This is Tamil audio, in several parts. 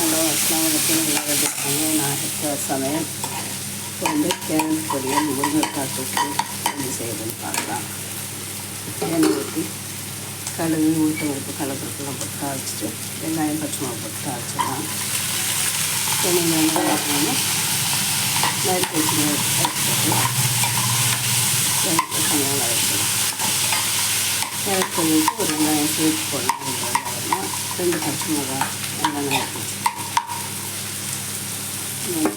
ஹலோ அஸ்லாம் வலைக்கம் நல்லா வச்சுருக்காங்க நான் இப்போ சமையல் இப்போ வந்து கேரட் பொரியல் முருங்கைக்காய் தொட்டு எப்படி செய்யுதுன்னு பார்க்கலாம். எண்ணெய் ஊற்றி கழுவி உளுத்த உப்பு கடலப்பருப்புலாம் போட்டு காய்ச்சிட்டு வெங்காயம் பச்சை மிளகா போட்டு காய்ச்சிடலாம் எண்ணெய் வெங்காயம் பார்க்கணும்னா நறுக்கு வச்சு போட்டு தனியாக வதக்கிடலாம். கேரட் பொரியலுக்கு ஒரு வெங்காயம் சேர்த்து போடணும். ரெண்டு பச்சை மிளகா எல்லாம் நறுக்கி வச்சு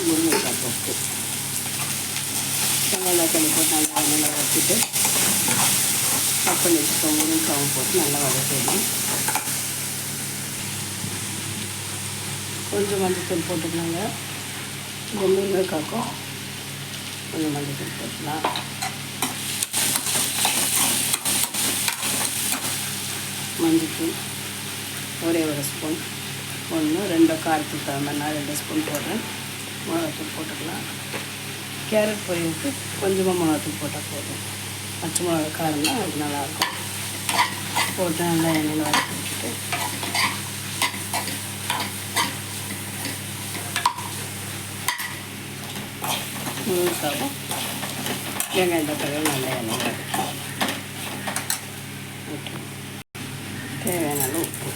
முருங்கைக்காய் போட்டு தேங்காய் தண்ணி போட்டு நல்லா நல்லா வச்சுட்டு கட் பண்ணி வச்சுக்கோ முருங்கைக்காவும் போட்டு நல்லா வதக்கிடணும் கொஞ்சம் மஞ்சத்தூள் போட்டுக்கலாங்க இந்த முருங்கைக்காக்கும் கொஞ்சம் மஞ்சத்தூள் போட்டுக்கலாம் மஞ்சத்தூள் ஒரே ஒரு ஸ்பூன். ஒன்று ரெண்டு காரத்துக்கு தகுந்த நான் ரெண்டு ஸ்பூன் போடுறேன். மிளகாத்தூள் போட்டுக்கலாம். கேரட் பொரியலுக்கு கொஞ்சமாக மிளகாத்தூள் போட்டால் போதும். பச்சை மிளகா காரம்னா அது நல்லாயிருக்கும். போட்டு நல்லா எண்ணெயில் வதக்கி வச்சுட்டு முழுக்காவும் வெங்காயம் தக்காளியும் நல்லா எண்ணெயில் வதக்கி ஓகே தேவையான அளவு உப்பு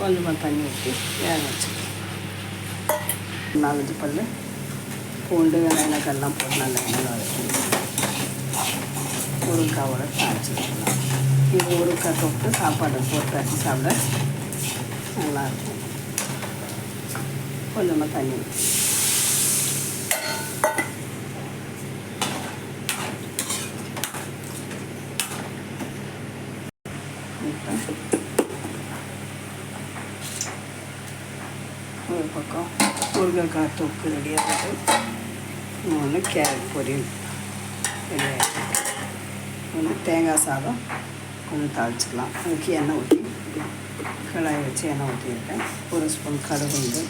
கொஞ்சமாக தண்ணி ஊற்றி வேக வச்சுக்கலாம் நாலஞ்சு பல் பூண்டு வெங்காயக்கெல்லாம் போட்டு நல்லா எண்ணெய் வதக்கி முருங்காவோட தாளிச்சிக்கலாம் இது முருங்காய் தொட்டு சாப்பாடு போட்டு வச்சு சாப்பிட நல்லாயிருக்கும் கொஞ்சமாக தண்ணி ஊற்றி ஒரு பக்கம் முருங்கைக்காய் தொக்கு ரெடியாக ஒன்று கேரட் பொரியல் ரெடியாக ஒன்று தேங்காய் சாதம். கொஞ்சம் தாளிச்சிக்கலாம் அதுக்கு எண்ணெய் ஊற்றி கடாயை வச்சு எண்ணெய் ஊற்றிருக்கேன் ஒரு ஸ்பூன் கடுகு உண்டு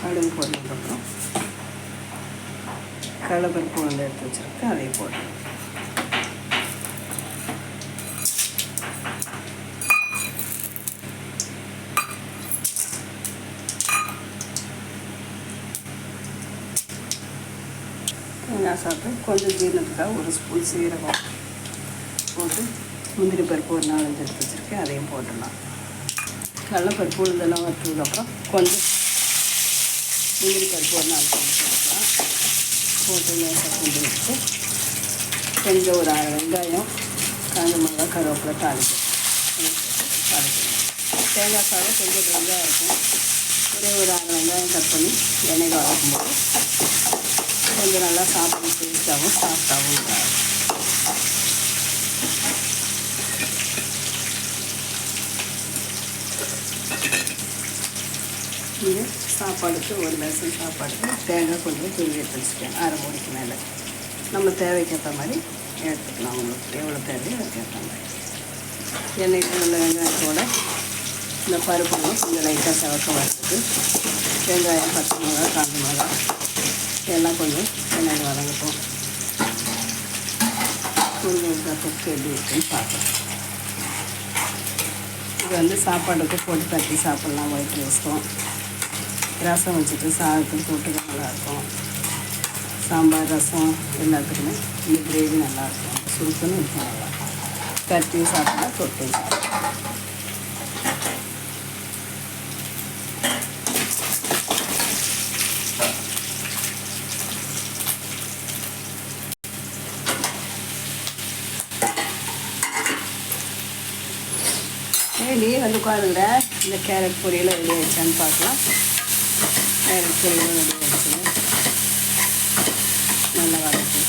கடுகு போட்டதுக்கப்புறம் கடலப்பருப்பு வந்து எடுத்து வச்சுருக்கேன். அதையும் போட்டுருக்கேன் தேங்காய் சாப்பிட்டு கொஞ்சம் ஜீரணத்துக்காக ஒரு ஸ்பூன் சீரகம் போட்டு முந்திரி பருப்பு ஒரு நாலஞ்சு எடுத்து வச்சுருக்கேன் அதையும் போட்டுடலாம். கடலப்பருப்பு உளுந்தெல்லாம் வறுத்ததுக்கப்புறம் கொஞ்சம் முந்திரி பருப்பு ஒரு நாலு போட்டுக்கலாம். போட்டு லேசாக கொண்டு வச்சுட்டு கொஞ்சம் ஒரு அரை வெங்காயம் காஞ்ச மிளகா கருவேப்பிலை தாளிச்சு தாளிக்கணும் தேங்காய் சாதம் கொஞ்சம் வெங்காயம் இருக்கும். ஒரே ஒரு அரை வெங்காயம் கட் பண்ணி எண்ணெயில் வளர்க்கும்போது கொஞ்சம் நல்லா சாப்பிட டேஸ்ட்டாகவும் சாஃப்டாகவும் இருக்கும் இது சாப்பாடுக்கு ஒரு லெசன் சாப்பாடுக்கு தேங்காய் கொஞ்சம் தூவி எடுத்து வச்சுட்டேன் அரை மூடிக்கு மேலே. நம்ம தேவைக்கேற்ற மாதிரி எடுத்துக்கலாம். உங்களுக்கு எவ்வளோ தேவையோ அதுக்கேற்ற மாதிரி. எண்ணெய் நல்ல வெங்காயத்தோட இந்த பருப்புலாம் கொஞ்சம் லைட்டாக சவக்க வறுத்துட்டு வெங்காயம் பச்சை மிளகா காஞ்ச மிளகா எல்லாம் கொஞ்சம் எண்ணெய் வதங்கட்டும். முருங்கைக்காய் தொக்கு எப்படி இருக்குன்னு பார்க்கலாம். இது வந்து சாப்பாடுக்கு போட்டு தட்டி சாப்பிட்லாம் ஒயிட் ரைஸ்க்கும் ரசம் வச்சுட்டு சாதத்துக்கு தொட்டுக்க நல்லாயிருக்கும். சாம்பார் ரசம் எல்லாத்துக்குமே இந்த கிரேவி நல்லாயிருக்கும். சுருக்குன்னு இருக்கும். நல்லா தட்டி சாப்பிட்லாம் தொட்டு சாப்பிட்லாம். நீ வந்து உட்காருங்க இந்த கேரட் பொரியல் ரெடி ஆயிடுச்சான்னு பார்க்கலாம். கேரட் பொரியல் ரெடி ஆயிடுச்சுங்க நல்லா வதக்கி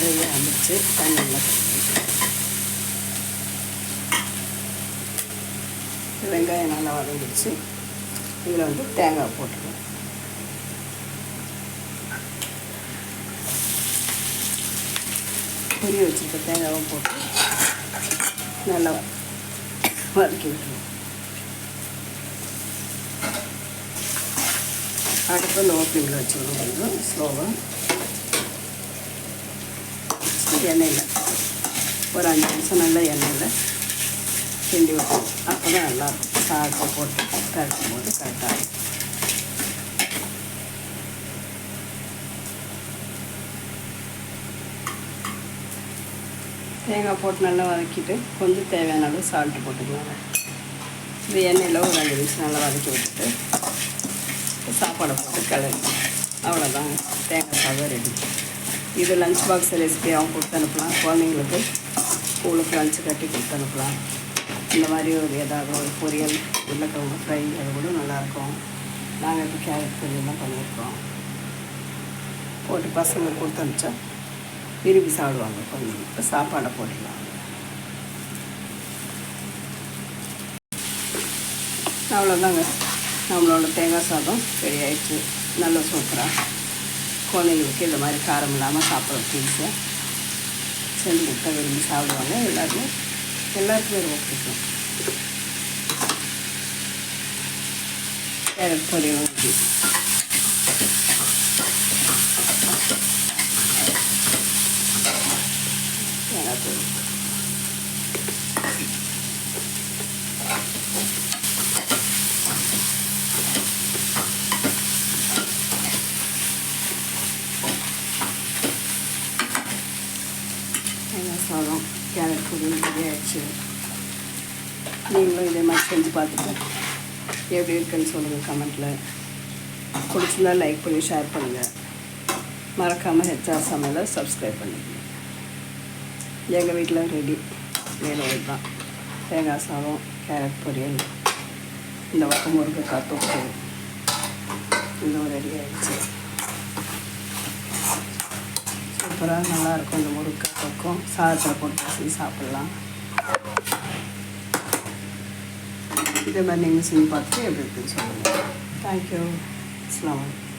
ரெடியாக வந்துடுச்சு தண்ணி நல்லா வெங்காயம் நல்லா வதங்கிடுச்சு. இதில் வந்து தேங்காய் போட்டுக்கலாம். பொரிய வச்சுருக்க தேங்காவும் போட்டு நல்லா வதக்கி விட்டுருவோம் அடுப்பு லோ ஃப்ளேமில் வச்சுக்கணும் கொஞ்சம் ஸ்லோவாக எண்ணெயில் ஒரு அஞ்சு நிமிஷம் நல்லா எண்ணெயில் கிண்டி விட்டுரும் அப்போ தான் நல்லாயிருக்கும் சாதத்தை போட்டு கரைக்கும் போது கரெக்டாக இருக்கும் தேங்காய் போட்டு நல்லா வதக்கிட்டு கொஞ்சம் தேவையான அளவு சால்ட்டு போட்டுக்கலாங்க இந்த எண்ணெயில் ஒரு ரெண்டு நிமிஷம் நல்லா வதக்கி விட்டுட்டு சாப்பாடை போட்டு கிளறி. அவ்வளோதாங்க தேங்காய் சாதம் ரெடி இது லஞ்ச் பாக்ஸ் ரெசிபியாகவும் கொடுத்து அனுப்பலாம். குழந்தைங்களுக்கு ஸ்கூலுக்கு லஞ்சு கட்டி கொடுத்து அனுப்பலாம். இந்த மாதிரி ஒரு ஏதாவது ஒரு பொரியல் உருளைக்கிழங்கு ஃப்ரை அது கூட நல்லாயிருக்கும் நாங்கள் இப்போ கேரட் பொரியல் தான் பண்ணியிருக்கோம். போட்டு பசங்களுக்கு கொடுத்து அனுப்பிச்சா விரும்பி சாப்பிடுவாங்க. குழந்தைங்க இப்போ சாப்பாடை போட்டுடலாம் அவ்வளோதாங்க நம்மளோட தேங்காய் சாதம் ரெடி ஆயிடுச்சு. நல்ல சூப்பராக குழந்தைங்களுக்கு இந்த மாதிரி காரம் இல்லாமல் சாப்பிட்ற ஈஸியாக செஞ்சு கொடுத்தா விரும்பி சாப்பிடுவாங்க. எல்லாருமே எல்லாருக்குமே ரொம்ப பிடிக்கும். கேரட் பொரியல் ஊற்றி தேங்காய் பொரியல் தேங்காய் சாதம் கேரட் பொரியல் ரெடி ஆயிடுச்சு. நீங்களும் இதே மாதிரி செஞ்சு பார்த்துட்டு எப்படி இருக்குன்னு சொல்லுங்கள் கமெண்ட்டில் பிடிச்சிருந்தா லைக் பண்ணி ஷேர் பண்ணுங்கள் மறக்காமல் ஹெச்ஆர் சமையலை சப்ஸ்கிரைப் பண்ணிக்கணும் எங்கள் வீட்டில் ரெடி வேறு இதுதான் தேங்காய் சாதம் கேரட் பொரியல். இந்த பக்கம் முருங்கைக்காய் தொக்கு. இதுவும் ரெடி ஆகிடுச்சு சூப்பராக நல்லாயிருக்கும் இந்த முருங்கைக்காய் தொக்கும். சாதத்தில் போட்டு பசங்க சாப்பிட்லாம். இதே மாதிரி நீங்கள் செஞ்சு பார்த்துட்டு எப்படி இருக்குன்னு சொல்லுங்கள் தேங்க்யூ அஸ்லாம் வலைக்கம்